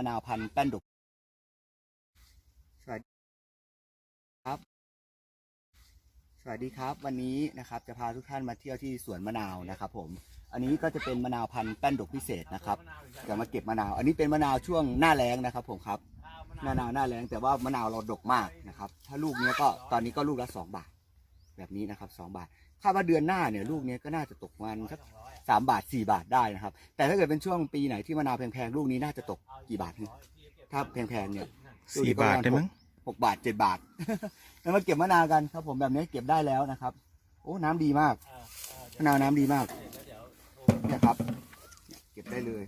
มะนาวพันธุ์แป้นดุก สวัสดีครับ สวัสดีครับ วันนี้นะครับจะพาทุกท่านมาเที่ยวที่สวนมะนาวนะครับ ผม อันนี้ก็จะเป็นมะนาวพันธุ์แป้นดกพิเศษนะครับจะมาเก็บมะนาว อันนี้เป็นมะนาวช่วงหน้าแล้งนะครับ ผมครับ หน้านาวหน้าแล้งแต่ว่ามะนาวเราดกมากนะครับ ถ้าลูกเนี้ยก็ตอนนี้ก็ลูกละสองบาท แบบนี้นะครับสองบาท คาดว่าเดือนหน้าเนี่ยลูกเนี้ยก็น่าจะตกประมันสักสามบาทสี่บาทได้นะครับ แต่ถ้าเกิดเป็นช่วงปีไหนที่มะนาวแพงๆลูกนี้น่าจะตกกี่บาทเนี่ยถ้าแพงๆเนี่ยสี่บาทได้มั้งหกบาทเจ็ดบาท แล้วมาเก็บมะนาวกันครับ ผมแบบนี้เก็บได้แล้วนะครับ โอ้น้ำดีมากมะนาวน้ำดีมากเนี่ยครับเนี่ยเก็บได้เลย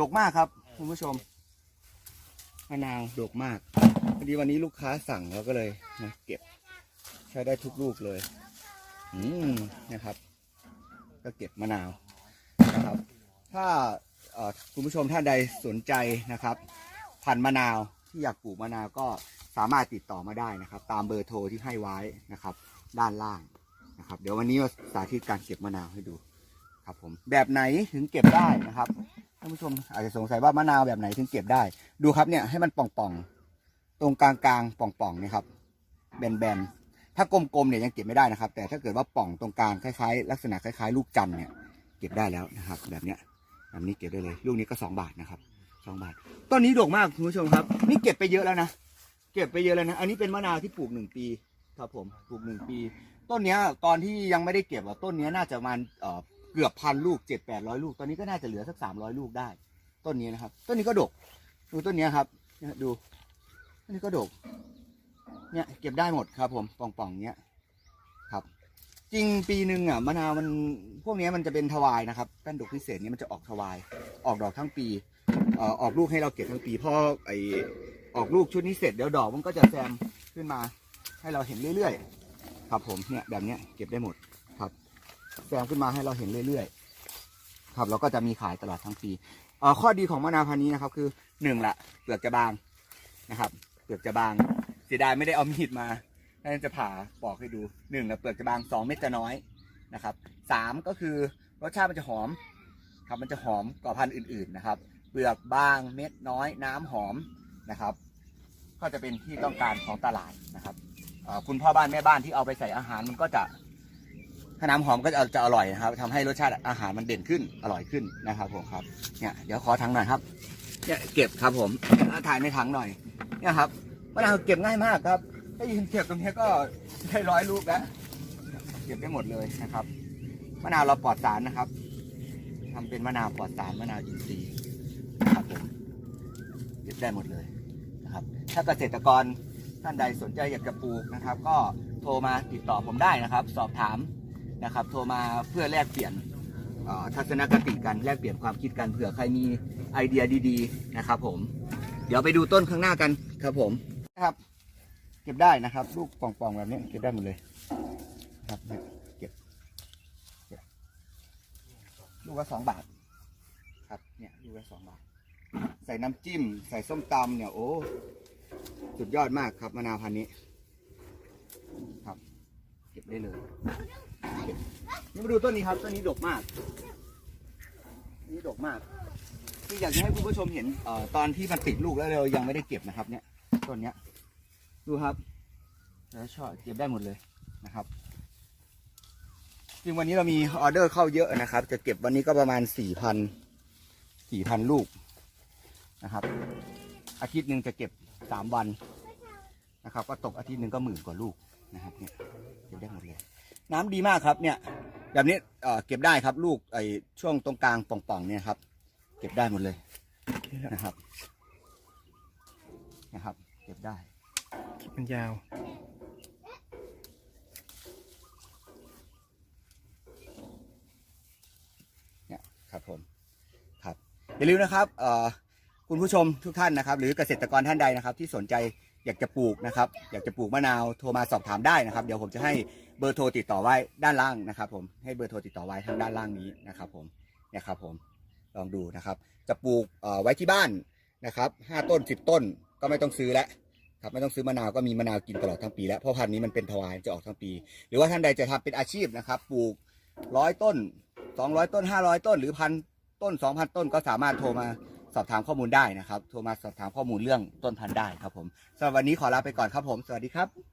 ดกมากครับคุณผู้ชมมะนาวดกมากพอดีวันนี้ลูกค้าสั่งเราก็เลยมาเก็บ ใช้ได้ทุกลูกเลย อืมนะครับ ก็เก็บมะนาวนะครับ ถ้าคุณผู้ชมท่านใดสนใจนะครับ พันมะนาวที่อยากปลูกมะนาวก็สามารถติดต่อมาได้นะครับ ตามเบอร์โทรที่ให้ไว้นะครับ ด้านล่างนะครับ เดี๋ยววันนี้าสาธิตการเก็บมะนาวให้ดูครับผมแบบไหนถึงเก็บได้นะครับท่านผู้ชมอาจจะสงสัยว่ามะนาวแบบไหนถึงเก็บได้ ดูครับเนี่ยให้มันป่องๆ ตรงกลางๆป่องๆเนี่ยครับ แบนๆ ถ้ากลมๆเนี่ยยังเก็บไม่ได้นะครับ แต่ถ้าเกิดว่าป่องตรงกลางคล้ายๆลักษณะคล้ายๆ ลูกจันเนี่ยเก็บได้แล้วนะครับ แบบเนี้ยแบบนี้เก็บได้เลย ลูกนี้ก็สองบาทนะครับสองบาทต้นนี้ดกมากคุณผู้ชมครับ นี่เก็บไปเยอะแล้วนะเก็บไปเยอะแล้วนะ อันนี้เป็นมะนาวที่ปลูกหนึ่งปีครับผมปลูกหนึ่งปี ต้นเนี้ยตอนที่ยังไม่ได้เก็บอะต้นเนี้ยน่าจะมาณเอ่อเกือบพันลูกเจ็ดแปดร้อยลูก ตอนนี้ก็น่าจะเหลือสักสามร้อยลูกได้ ต้นนี้นะครับ ต้นนี้ก็ดก ดูต้นนี้ครับ ดู ต้นนี้ก็ดก เนี่ยเก็บได้หมดครับ ผมป่องๆเนี้ยครับ จริงปีหนึ่งอะมะนาวมันพวกเนี้ยมันจะเป็นทวายนะครับแป้นดกพิเศษเนี้ยมันจะออกทวาย ออกดอกทั้งปีเอ่อออกลูกให้เราเก็บทั้งปีพอไอออกลูกชุดนี้เสร็จเดี๋ยวดอกมันก็จะแซมขึ้นมาให้เราเห็นเรื่อยๆ ครับผมเนี่ยแบบเนี้ยเก็บได้หมดครับ แซมขึ้นมาให้เราเห็นเรื่อยๆ ครับเราก็จะมีขายตลอดทั้งปีเอ่อข้อดีของมะนาวพันธุ์นี้นะครับ คือหนึ่งละเปลือกจะบางนะครับ เปลือกจะบาง สียดายไม่ได้เอามีดมาน่าจะผ่าปอกให้ดูหนึ่งเปลือกจะบางสองเม็ดจะน้อยนะครับสามก็คือรสชาติมันจะหอมครับมันจะหอมกว่าพันธุ์อื่นๆนะครับ เปลือกบางเม็ดน้อยน้ำหอมนะครับ ก็จะเป็นที่ต้องการของตลาดนะครับคุณพ่อบ้านแม่บ้านที่เอาไปใส่อาหารมันก็จะถ้าน้ำหอมก็จะจะอร่อยนะครับทำให้รสชาติอาหารมันเด่นขึ้นอร่อยขึ้นนะครับผมครับเนี่ยเดี๋ยวขอถังหน่อยครับเนี่ยเก็บครับผมถ่ายในถังหน่อยเนี่ยครับ มะนาวเก็บง่ายมากครับถ้ายืนเก็บตรงนี้ก็ได้ร้อยลูกแล้วเก็บได้หมดเลยนะครับมะนาวเราปลอดสารนะครับทำเป็นมะนาวปลอดสารมะนาวอินทรีย์ครับผมเก็บได้หมดเลยนะครับ ถ้าเกษตรกรท่านใดสนใจอยากจะปลูกนะครับ ก็โทรมาติดต่อผมได้นะครับ สอบถามนะครับ โทรมาเพื่อแลกเปลี่ยนทัศนคติกันแลกเปลี่ยนความคิดกันเผื่อใครมีไอเดียดี ๆ นะครับ ผม เดี๋ยวไปดูต้นข้างหน้ากันครับผม ครับ เก็บได้นะครับ ลูกป่องๆแบบนี้เก็บได้หมดเลยครับเนี่ยเก็บเก็บลูกละสองบาท ครับเนี่ยลูกละสองบาท ใส่น้ำจิ้ม ใส่ส้มตำเนี่ยโอ้สุดยอดมากครับมะนาวพันธุ์นี้ ครับ เก็บได้เลยนี่มาดูต้นนี้ครับต้นนี้ดกมากนนี่ดกมากที่อยากจะให้คุณผู้ชมเห็นเอ่อตอนที่มันติดลูกแล้วเรายังไม่ได้เก็บนะครับ เนี่ยต้นเนี้ย ดูครับแล้วชอบเก็บได้หมดเลยนะครับจริงวันนี้เรามีออเดอร์เข้าเยอะนะครับ จะเก็บวันนี้ก็ประมาณสี่พันสี่พันลูกนะครับ อาทิตย์หนึ่งจะเก็บสามวันนะครับ ก็ตกอาทิตย์หนึ่งก็หมื่นกว่าลูกนะครับเนี่ยเก็บได้หมดเลย น้ำดีมากครับเนี่ย แบบนี้เอ่อเก็บได้ครับลูกไอ้ช่วงตรงกลางป่องๆเนี่ยครับ เก็บได้หมดเลยนะครับนะครับ เก็บได้ คลิปมันยาวเนี่ยครับผมครับอย่าลืมนะครับเอ่อคุณผู้ชมทุกท่านนะครับ หรือเกษตรกรท่านใดนะครับ ที่สนใจอยากจะปลูกนะครับ อยากจะปลูกมะนาวโทรมาสอบถามได้นะครับ เดี๋ยวผมจะให้เบอร์โทรติดต่อไว้ด้านล่างนะครับ ผมให้เบอร์โทรติดต่อไว้ทางด้านล่างนี้นะครับ ผมเนี่ยครับผมลองดูนะครับ จะปลูกไว้ที่บ้านนะครับห้าต้นสิบต้นก็ไม่ต้องซื้อแล้ว ครับไม่ต้องซื้อมะนาวก็มีมะนาวกินตลอดทั้งปีแล้วเพราะพันธุ์นี้มันเป็นทวายจะออกทั้งปี หรือว่าท่านใดจะทำเป็นอาชีพนะครับ ปลูกร้อยต้นสองร้อยต้นห้าร้อยต้น หรือพันต้นสองพันต้นก็สามารถโทรมาสอบถามข้อมูลได้นะครับ โทรมาสอบถามข้อมูลเรื่องต้นพันธุ์ได้ครับผมสำหรับวันนี้ขอลาไปก่อนครับผม สวัสดีครับ